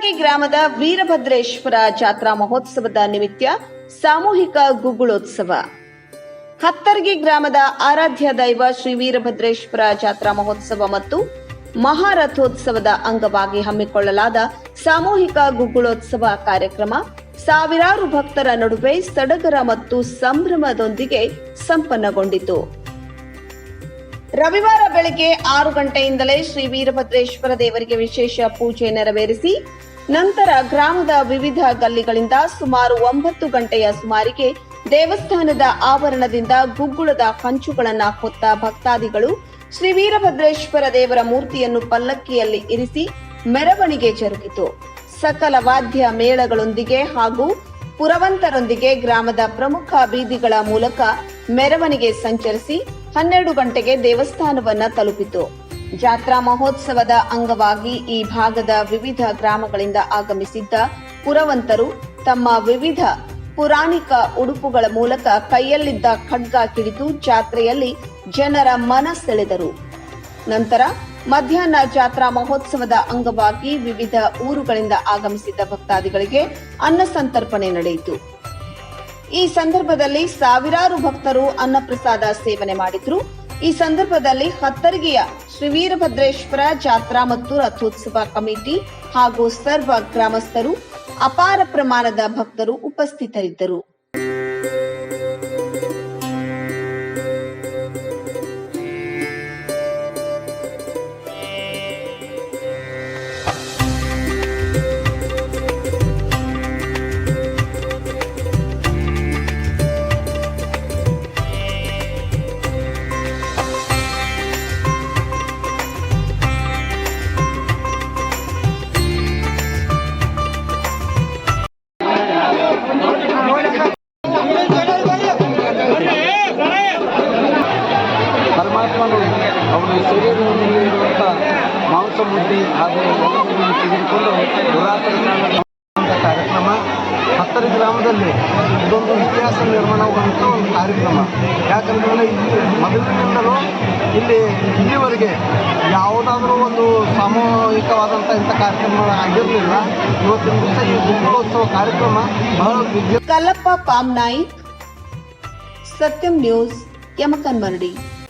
ಗ್ರಾಮದ ವೀರಭದ್ರೇಶ್ವರ ಜಾತ್ರಾ ಮಹೋತ್ಸವದ ನಿಮಿತ್ತ ಸಾಮೂಹಿಕ ಗುಗ್ಗುಳೋತ್ಸವ. ಹತ್ತರ್ಗಿ ಗ್ರಾಮದ ಆರಾಧ್ಯ ದೈವ ಶ್ರೀ ವೀರಭದ್ರೇಶ್ವರ ಜಾತ್ರಾ ಮಹೋತ್ಸವ ಮತ್ತು ಮಹಾರಥೋತ್ಸವದ ಅಂಗವಾಗಿ ಹಮ್ಮಿಕೊಳ್ಳಲಾದ ಸಾಮೂಹಿಕ ಗುಗ್ಗುಳೋತ್ಸವ ಕಾರ್ಯಕ್ರಮ ಸಾವಿರಾರು ಭಕ್ತರ ನಡುವೆ ಸಡಗರ ಮತ್ತು ಸಂಭ್ರಮದೊಂದಿಗೆ ಸಂಪನ್ನಗೊಂಡಿತು. ರವಿವಾರ ಬೆಳಗ್ಗೆ ಆರು ಗಂಟೆಯಿಂದಲೇ ಶ್ರೀ ವೀರಭದ್ರೇಶ್ವರ ದೇವರಿಗೆ ವಿಶೇಷ ಪೂಜೆ ನೆರವೇರಿಸಿ ನಂತರ ಗ್ರಾಮದ ವಿವಿಧ ಗಲ್ಲಿಗಳಿಂದ ಸುಮಾರು ಒಂಬತ್ತು ಗಂಟೆಯ ಸುಮಾರಿಗೆ ದೇವಸ್ಥಾನದ ಆವರಣದಿಂದ ಗುಗ್ಗುಳದ ಕಂಚುಗಳನ್ನ ಹೊತ್ತ ಭಕ್ತಾದಿಗಳು ಶ್ರೀ ವೀರಭದ್ರೇಶ್ವರ ದೇವರ ಮೂರ್ತಿಯನ್ನು ಪಲ್ಲಕ್ಕಿಯಲ್ಲಿ ಇರಿಸಿ ಮೆರವಣಿಗೆ ಜರುಗಿತು. ಸಕಲ ವಾದ್ಯ ಮೇಳಗಳೊಂದಿಗೆ ಹಾಗೂ ಪುರವಂತರೊಂದಿಗೆ ಗ್ರಾಮದ ಪ್ರಮುಖ ಬೀದಿಗಳ ಮೂಲಕ ಮೆರವಣಿಗೆ ಸಂಚರಿಸಿ ಹನ್ನೆರಡು ಗಂಟೆಗೆ ದೇವಸ್ಥಾನವನ್ನ ತಲುಪಿತು. ಜಾತ್ರಾ ಮಹೋತ್ಸವದ ಅಂಗವಾಗಿ ಈ ಭಾಗದ ವಿವಿಧ ಗ್ರಾಮಗಳಿಂದ ಆಗಮಿಸಿದ್ದ ಪುರವಂತರು ತಮ್ಮ ವಿವಿಧ ಪುರಾಣಿಕ ಉಡುಪುಗಳ ಮೂಲಕ ಕೈಯಲ್ಲಿದ್ದ ಖಡ್ಗ ಕಿಡಿದು ಜಾತ್ರೆಯಲ್ಲಿ ಜನರ ಮನ ಸೆಳೆದರು ನಂತರ ಮಧ್ಯಾಹ್ನ ಜಾತ್ರಾ ಮಹೋತ್ಸವದ ಅಂಗವಾಗಿ ವಿವಿಧ ಊರುಗಳಿಂದ ಆಗಮಿಸಿದ್ದ ಭಕ್ತಾದಿಗಳಿಗೆ ಅನ್ನ ಸಂತರ್ಪಣೆ ನಡೆಯಿತು. ಈ ಸಂದರ್ಭದಲ್ಲಿ ಸಾವಿರಾರು ಭಕ್ತರು ಅನ್ನಪ್ರಸಾದ ಸೇವನೆ ಮಾಡಿದ್ರು. ಈ ಸಂದರ್ಭದಲ್ಲಿ ಹತ್ತರ್ಗಿಯ ಶ್ರೀ ವೀರಭದ್ರೇಶ್ವರ ಜಾತ್ರಾ ಮತ್ತು ರಥೋತ್ಸವ ಕಮಿಟಿ ಹಾಗೂ ಸರ್ವ ಗ್ರಾಮಸ್ಥರು ಅಪಾರ ಪ್ರಮಾಣದ ಭಕ್ತರು ಉಪಸ್ಥಿತರಿದ್ದರು. ಅವನ ಶರೀರದಲ್ಲಿ ಇರುವಂಥ ಮಾಂಸ ಮುದ್ದೆ ಹಾಗೂ ತೆಗೆದುಕೊಂಡು ಪುರಾತನ ಕಾರ್ಯಕ್ರಮ. ಹತ್ತರ ಗ್ರಾಮದಲ್ಲಿ ಇದೊಂದು ಇತಿಹಾಸ ನಿರ್ಮಾಣವಾಗುವಂಥ ಒಂದು ಕಾರ್ಯಕ್ರಮ. ಯಾಕಂದ್ರೆ ಇಲ್ಲಿ ಮೊದಲಿನಿಂದಲೂ ಇಲ್ಲಿ ಇಲ್ಲಿವರೆಗೆ ಯಾವುದಾದ್ರೂ ಒಂದು ಸಾಮೂಹಿಕವಾದಂಥ ಇಂಥ ಕಾರ್ಯಕ್ರಮಗಳು ಆಗಿರಲಿಲ್ಲ. ಇವತ್ತಿನ ದಿವಸ ಈ ಗುಗ್ಗೋತ್ಸವ ಕಾರ್ಯಕ್ರಮ ಬಹಳ ಕಲ್ಲಪ್ಪ ಪಾಮ್ನಾಯಿಕ್ ಸತ್ಯಂ ನ್ಯೂಸ್ ಯಮಕನ್ಮರಡಿ